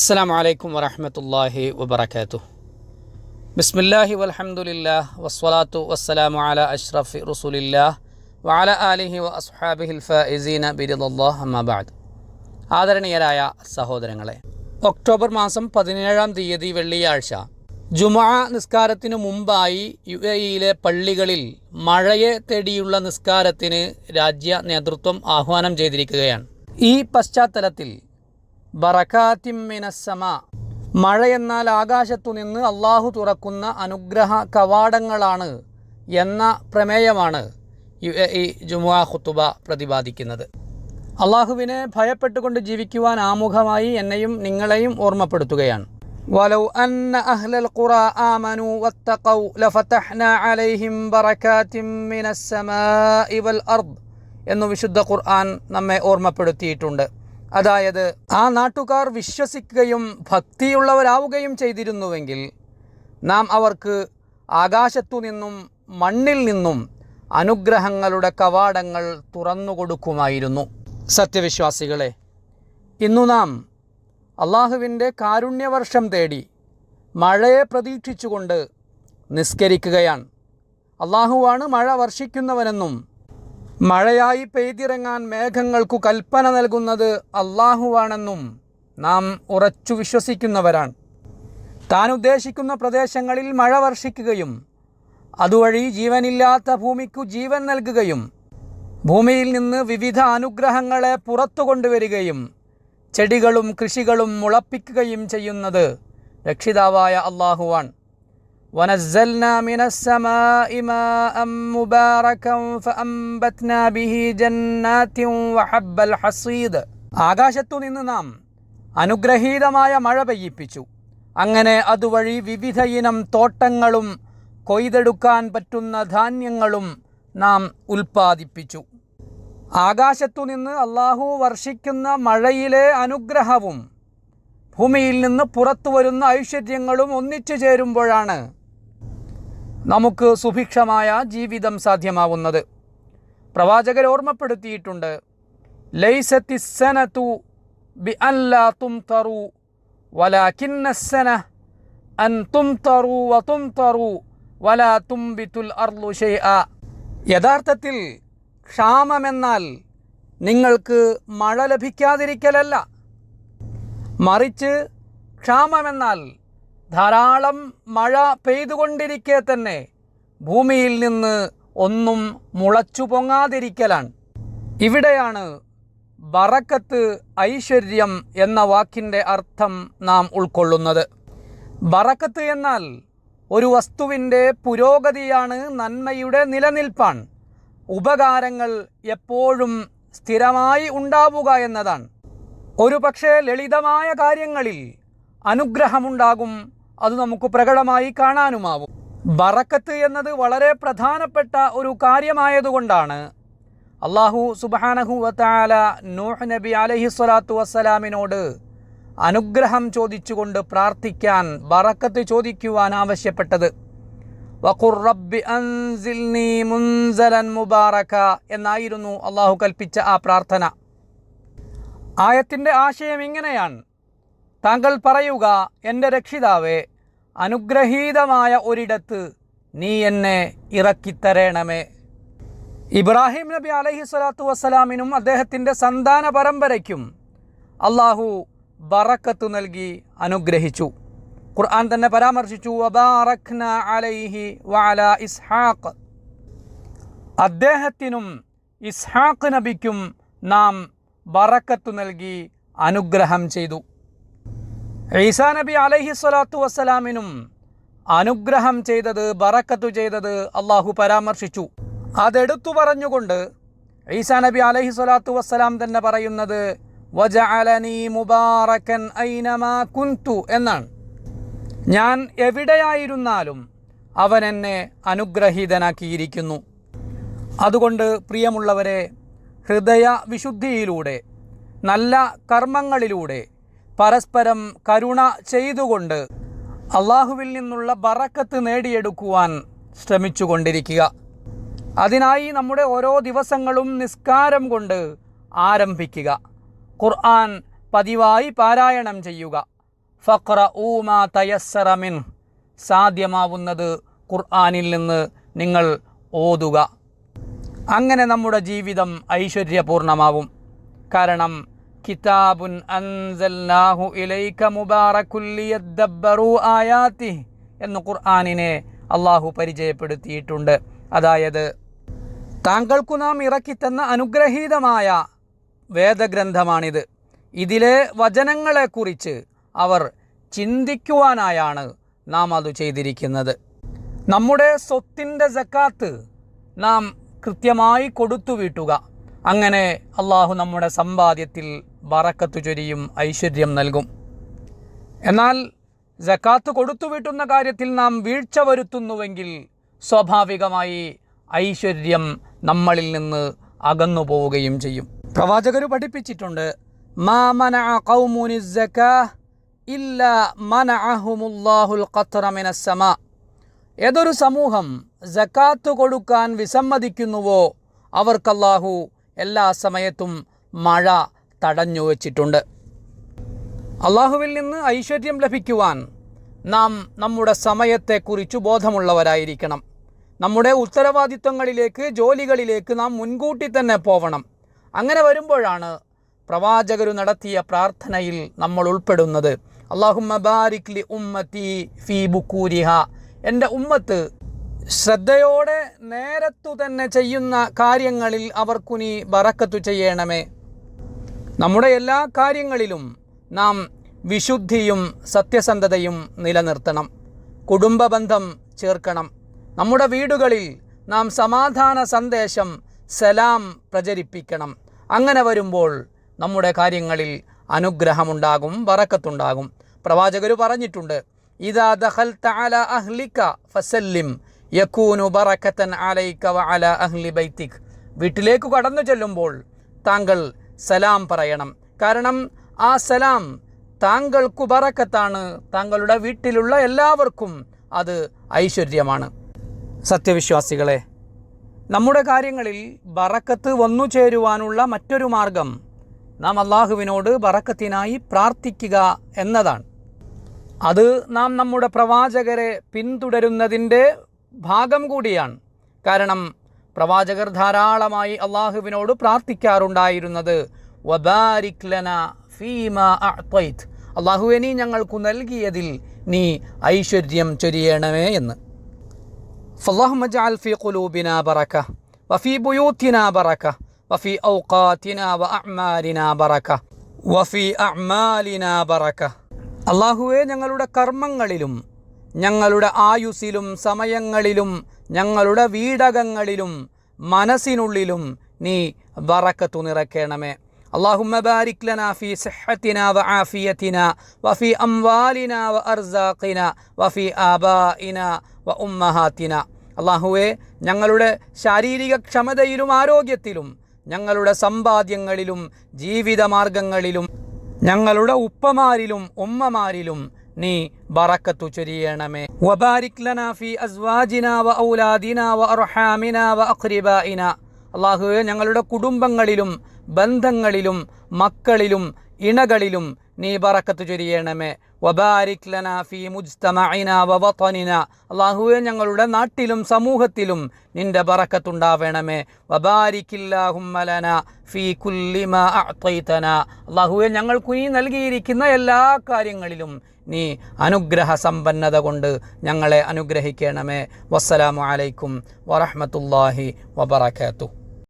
അസ്സാം വലൈക്കും വരഹമത്തല്ലാഹി വബർക്കാത്തു ബിസ്മില്ലാഹി വലഹമുല്ല വസ്വലാത്തു വസ്സലാമു അല അഷ്റഫി റസൂലില്ലാ വാല അലിഹി വ അസ്ഹാബിഹിൽ ഫൈസീന ആദരണീയരായ സഹോദരങ്ങളെ ഒക്ടോബർ മാസം പതിനേഴാം തീയതി വെള്ളിയാഴ്ച ജുമാ നിസ്കാരത്തിനു മുമ്പായി യു എ ഇയിലെ പള്ളികളിൽ മഴയെ തേടിയുള്ള നിസ്കാരത്തിന് രാജ്യ നേതൃത്വം ആഹ്വാനം ചെയ്തിരിക്കുകയാണ്. ഈ പശ്ചാത്തലത്തിൽ ബറക്കാത്തിമ്മിനസമ മഴ എന്നാൽ ആകാശത്തു നിന്ന് അള്ളാഹു തുറക്കുന്ന അനുഗ്രഹ കവാടങ്ങളാണ് എന്ന പ്രമേയമാണ് യു എ ഇ ജുമുഅ ഖുത്തുബ പ്രതിപാദിക്കുന്നത് അള്ളാഹുവിനെ ഭയപ്പെട്ടുകൊണ്ട് ജീവിക്കുവാൻ ആമുഖമായി എന്നെയും നിങ്ങളെയും ഓർമ്മപ്പെടുത്തുകയാണ് ولو أن أهل القرى آمنوا واتقوا لفتحنا عليهم بركات من السماء والأرض എന്ന് വിശുദ്ധ ഖുർആൻ നമ്മെ ഓർമ്മപ്പെടുത്തിയിട്ടുണ്ട് അതായത് ആ നാട്ടുകാർ വിശ്വസിക്കുകയും ഭക്തിയുള്ളവരാവുകയും ചെയ്തിരുന്നുവെങ്കിൽ നാം അവർക്ക് ആകാശത്തു നിന്നും മണ്ണിൽ നിന്നും അനുഗ്രഹങ്ങളുടെ കവാടങ്ങൾ തുറന്നു കൊടുക്കുമായിരുന്നു. സത്യവിശ്വാസികളെ ഇന്നു നാം അള്ളാഹുവിന്റെ കാരുണ്യവർഷം തേടി മഴയെ പ്രതീക്ഷിച്ചുകൊണ്ട് നിസ്കരിക്കുകയാണ്. അള്ളാഹുവാണ് മഴ വർഷിക്കുന്നവനെന്നും മഴയായി പെയ്തിറങ്ങാൻ മേഘങ്ങൾക്കു കൽപ്പന നൽകുന്നത് അള്ളാഹുവാണെന്നും നാം ഉറച്ചു വിശ്വസിക്കുന്നവരാണ്. താൻ ഉദ്ദേശിക്കുന്ന പ്രദേശങ്ങളിൽ മഴ വർഷിക്കുകയും അതുവഴി ജീവനില്ലാത്ത ഭൂമിക്കു ജീവൻ നൽകുകയും ഭൂമിയിൽ നിന്ന് വിവിധ അനുഗ്രഹങ്ങളെ പുറത്തു കൊണ്ടുവരികയും ചെടികളും കൃഷികളും മുളപ്പിക്കുകയും ചെയ്യുന്നത് രക്ഷിതാവായ അള്ളാഹുവാൻ ونزلنا من السماء ماء مباركا فأنبتنا به جنات وحب الحصيد ആകാശത്തു നിന്ന് നാം അനുഗ്രഹീതമായ മഴ പെയ്യിപ്പിച്ചു അങ്ങനെ അതുവഴി വിവിധ ഇനം തോട്ടങ്ങളും കൊയ്തെടുക്കാൻ പറ്റുന്ന ധാന്യങ്ങളും നാം ഉൽപ്പാദിപ്പിച്ചു ആകാശത്തു നിന്ന് അള്ളാഹു വർഷിക്കുന്ന മഴയിലെ അനുഗ്രഹവും ഭൂമിയിൽ നിന്ന് പുറത്തു വരുന്ന ഐശ്വര്യങ്ങളും ഒന്നിച്ചു ചേരുമ്പോഴാണ് നമുക്ക് സുഭിക്ഷമായ ജീവിതം സാധ്യമാവുന്നത്. പ്രവാചകർ ഓർമ്മപ്പെടുത്തിയിട്ടുണ്ട് ബി അല്ലാ തുംബിതുൽ അർലു യഥാർത്ഥത്തിൽ ക്ഷാമമെന്നാൽ നിങ്ങൾക്ക് മഴ ലഭിക്കാതിരിക്കലല്ല. മറിച്ച് ക്ഷാമമെന്നാൽ ധാരാളം മഴ പെയ്തുകൊണ്ടിരിക്കെ തന്നെ ഭൂമിയിൽ നിന്ന് ഒന്നും മുളച്ചു പൊങ്ങാതിരിക്കലാണ്. ഇവിടെയാണ് ബറക്കത്ത് ഐശ്വര്യം എന്ന വാക്കിന്റെ അർത്ഥം നാം ഉൾക്കൊള്ളുന്നത്. ബറക്കത്ത് എന്നാൽ ഒരു വസ്തുവിന്റെ പുരോഗതിയാണ് നന്മയുടെ നിലനിൽപ്പാൻ. ഉപകാരങ്ങൾ എപ്പോഴും സ്ഥിരമായി ഉണ്ടാവുക എന്നതാണ്. ഒരു പക്ഷേ ലളിതമായ കാര്യങ്ങളിൽ അനുഗ്രഹമുണ്ടാകും അത് നമുക്ക് പ്രകടമായി കാണാനുമാവും. ബറക്കത്ത് എന്നത് വളരെ പ്രധാനപ്പെട്ട ഒരു കാര്യമായതുകൊണ്ടാണ് അള്ളാഹു സുബാനഹു വത്താല നൂഹ് നബി അലഹി സ്വലാത്തു വസ്സലാമിനോട് അനുഗ്രഹം ചോദിച്ചുകൊണ്ട് പ്രാർത്ഥിക്കാൻ ബറക്കത്ത് ചോദിക്കുവാൻ ആവശ്യപ്പെട്ടത്. വഖുർ റബ്ബി മുൻസലൻ മുബാറക എന്നായിരുന്നു അള്ളാഹു കൽപ്പിച്ച ആ പ്രാർത്ഥന. ആയത്തിന്റെ ആശയം ഇങ്ങനെയാണ്. താങ്കൾ പറയുക എന്റെ രക്ഷിതാവേ അനുഗ്രഹീതമായ ഒരിടത്ത് നീ എന്നെ ഇറക്കിത്തരേണമേ. ഇബ്രാഹിം നബി അലഹി സ്വലാത്തു വസ്സലാമിനും അദ്ദേഹത്തിന്റെ സന്താന പരമ്പരയ്ക്കും അള്ളാഹു ബറക്കത്ത് നൽകി അനുഗ്രഹിച്ചു. ഖുർആൻ തന്നെ പരാമർശിച്ചു അലൈഹി വഅല ഇസ്ഹാഖ്. അദ്ദേഹത്തിനും ഇസ്ഹാഖ് നബിക്കും നാം ബറക്കത്ത് നൽകി അനുഗ്രഹം ചെയ്തു. ഈസാ നബി അലൈഹി സ്വലാത്തു വസ്സലാമിനും അനുഗ്രഹം ചെയ്തത് ബറക്കത്തു ചെയ്തത് അള്ളാഹു പരാമർശിച്ചു. അതെടുത്തു പറഞ്ഞുകൊണ്ട് ഈസാ നബി അലൈഹി സ്വലാത്തു വസ്സലാം തന്നെ പറയുന്നത് ഐനമാ കുന്തു എന്നാണ്. ഞാൻ എവിടെയായിരുന്നാലും അവൻ എന്നെ അനുഗ്രഹീതനാക്കിയിരിക്കുന്നു. അതുകൊണ്ട് പ്രിയമുള്ളവരെ ഹൃദയ വിശുദ്ധിയിലൂടെ നല്ല കർമ്മങ്ങളിലൂടെ പരസ്പരം കരുണ ചെയ്തുകൊണ്ട് അള്ളാഹുവിൽ നിന്നുള്ള ബറക്കത്ത് നേടിയെടുക്കുവാൻ ശ്രമിച്ചുകൊണ്ടിരിക്കുക. അതിനായി നമ്മുടെ ഓരോ ദിവസങ്ങളും നിസ്കാരം കൊണ്ട് ആരംഭിക്കുക. ഖുർആൻ പതിവായി പാരായണം ചെയ്യുക. ഫക്ര ഊമാ തയസ്സറമിൻ സാധ്യമാവുന്നത് ഖുർആാനിൽ നിന്ന് നിങ്ങൾ ഓതുക. അങ്ങനെ നമ്മുടെ ജീവിതം ഐശ്വര്യപൂർണമാവും. കാരണം കിതാബുൻ അൻസൽനാഹു ഇലൈക മുബാറക്കുല്ലിയദ്ദബ്ബറു ആയാത്തി എന്ന് ഖുർആാനിനെ അള്ളാഹു പരിചയപ്പെടുത്തിയിട്ടുണ്ട്. അതായത് താങ്കൾക്കു നാം ഇറക്കിത്തന്ന അനുഗ്രഹീതമായ വേദഗ്രന്ഥമാണിത്. ഇതിലെ വചനങ്ങളെക്കുറിച്ച് അവർ ചിന്തിക്കുവാനായാണ് നാം അത് ചെയ്തിരിക്കുന്നത്. നമ്മുടെ സ്വത്തിന്റെ സക്കാത്ത് നാം കൃത്യമായി കൊടുത്തു വീട്ടുക അങ്ങനെ അള്ളാഹു നമ്മുടെ സമ്പാദ്യത്തിൽ ബറക്കത്തു ചൊരിയും ഐശ്വര്യം നൽകും. എന്നാൽ ജക്കാത്ത് കൊടുത്തുവിട്ടുന്ന കാര്യത്തിൽ നാം വീഴ്ച വരുത്തുന്നുവെങ്കിൽ സ്വാഭാവികമായി ഐശ്വര്യം നമ്മളിൽ നിന്ന് അകന്നു പോവുകയും ചെയ്യും. പ്രവാചകർ പഠിപ്പിച്ചിട്ടുണ്ട് മനഅഹുമുല്ലാഹുൽ ഏതൊരു സമൂഹം ജക്കാത്ത് കൊടുക്കാൻ വിസമ്മതിക്കുന്നുവോ അവർക്കല്ലാഹു എല്ലാ സമയത്തും മഴ തടഞ്ഞു വച്ചിട്ടുണ്ട്. അള്ളാഹുവിൽ നിന്ന് ഐശ്വര്യം ലഭിക്കുവാൻ നാം നമ്മുടെ സമയത്തെക്കുറിച്ച് ബോധമുള്ളവരായിരിക്കണം. നമ്മുടെ ഉത്തരവാദിത്വങ്ങളിലേക്ക് ജോലികളിലേക്ക് നാം മുൻകൂട്ടി തന്നെ പോവണം. അങ്ങനെ വരുമ്പോഴാണ് പ്രവാചകർ നടത്തിയ പ്രാർത്ഥനയിൽ നമ്മൾ ഉൾപ്പെടുന്നത്. അള്ളാഹുമ്മ ബാരിക് ലി ഉമ്മത്തി ഫീ ബുക്കൂരിഹ എന്റെ ഉമ്മത്ത് ശ്രദ്ധയോടെ നേരത്തു തന്നെ ചെയ്യുന്ന കാര്യങ്ങളിൽ അവർക്കുനി ബറക്കത്തു ചെയ്യണമേ. നമ്മുടെ എല്ലാ കാര്യങ്ങളിലും നാം വിശുദ്ധിയും സത്യസന്ധതയും നിലനിർത്തണം. കുടുംബബന്ധം ചേർക്കണം. നമ്മുടെ വീടുകളിൽ നാം സമാധാന സന്ദേശം സലാം പ്രചരിപ്പിക്കണം. അങ്ങനെ വരുമ്പോൾ നമ്മുടെ കാര്യങ്ങളിൽ അനുഗ്രഹമുണ്ടാകും വറക്കത്തുണ്ടാകും. പ്രവാചകർ പറഞ്ഞിട്ടുണ്ട് ഇതാ ദഹൽ അല അഹ്ലിക ഫസല്ലിം യക്കൂനു ബറക്കത്തൻ അലൈക വ അഹ്ലി ബൈത്തിക്. വീട്ടിലേക്ക് കടന്നു ചെല്ലുമ്പോൾ താങ്കൾ സലാം പറയണം. കാരണം ആ സലാം താങ്കൾക്കു ബറക്കത്താണ്. താങ്കളുടെ വീട്ടിലുള്ള എല്ലാവർക്കും അത് ഐശ്വര്യമാണ്. സത്യവിശ്വാസികളെ നമ്മുടെ കാര്യങ്ങളിൽ ബറക്കത്ത് വന്നു ചേരുവാനുള്ള മറ്റൊരു മാർഗം നാം അള്ളാഹുവിനോട് ബറക്കത്തിനായി പ്രാർത്ഥിക്കുക എന്നതാണ്. അത് നാം നമ്മുടെ പ്രവാചകരെ പിന്തുടരുന്നതിന്റെ ഭാഗം കൂടിയാണ്. കാരണം പ്രവാചകർ ധാരാളമായി അള്ളാഹുവിനോട് പ്രാർത്ഥിക്കാറുണ്ടായിരുന്നത് വബാരിക്ലന ഫീമ അത്വൈത് അള്ളാഹുവെ നീ ഞങ്ങൾക്കു നൽകിയതിൽ നീ ഐശ്വര്യം ചൊരിയണമേ എന്ന്. ഫല്ലാഹ്മജ അൽഫി കുലൂബിന ബറക്ക വഫി ബുയൂത്തിന ബറക്ക വഫി ഔഖാത്തിന വ അഹ്മാലിന ബറക്ക വഫി അഹ്മാലിന ബറക്ക അള്ളാഹുവെ ഞങ്ങളുടെ കർമ്മങ്ങളിലും ഞങ്ങളുടെ ആയുസ്സിലും സമയങ്ങളിലും ഞങ്ങളുടെ വീടകങ്ങളിലും മനസ്സിനുള്ളിലും നീ ബറക്കത്തു നിറയ്ക്കണമേ اللهم بارك لنا في صحتنا وعافيتنا وفي أموالنا وأرزاقنا وفي آبائنا وأمهاتنا അള്ളാഹുവെ ഞങ്ങളുടെ ശാരീരിക ക്ഷമതയിലും ആരോഗ്യത്തിലും ഞങ്ങളുടെ സമ്പാദ്യങ്ങളിലും ജീവിതമാർഗങ്ങളിലും ഞങ്ങളുടെ ഉപ്പമാരിലും ഉമ്മമാരിലും നീ ബറക്കത്തു ചൊരിയണമേ. വബാരിക് ലനാ ഫി അസ്വാജിന വ ഔലാദിന വ അർഹാമിന വ അഖ്രിബായിന അള്ളാഹുവെ ഞങ്ങളുടെ കുടുംബങ്ങളിലും ബന്ധങ്ങളിലും മക്കളിലും ഇണകളിലും നീ ബറക്കത്ത് ചൊരിയണമേ. വബാരിക് ഫീ അള്ളാഹുവെ ഞങ്ങളുടെ നാട്ടിലും സമൂഹത്തിലും നിന്റെ ബറക്കത്തുണ്ടാവണമേ വബാരിക്കില്ലാഹുമ്മ ലന ഫീ കുല്ലി മാ അള്ളാഹുവെ ഞങ്ങൾക്ക് നീ നൽകിയിരിക്കുന്ന എല്ലാ കാര്യങ്ങളിലും നീ അനുഗ്രഹ സമ്പന്നത കൊണ്ട് ഞങ്ങളെ അനുഗ്രഹിക്കണമേ. വസ്സലാമു അലൈക്കും വറഹ്മത്തുള്ളാഹി വബറകാതുഹു.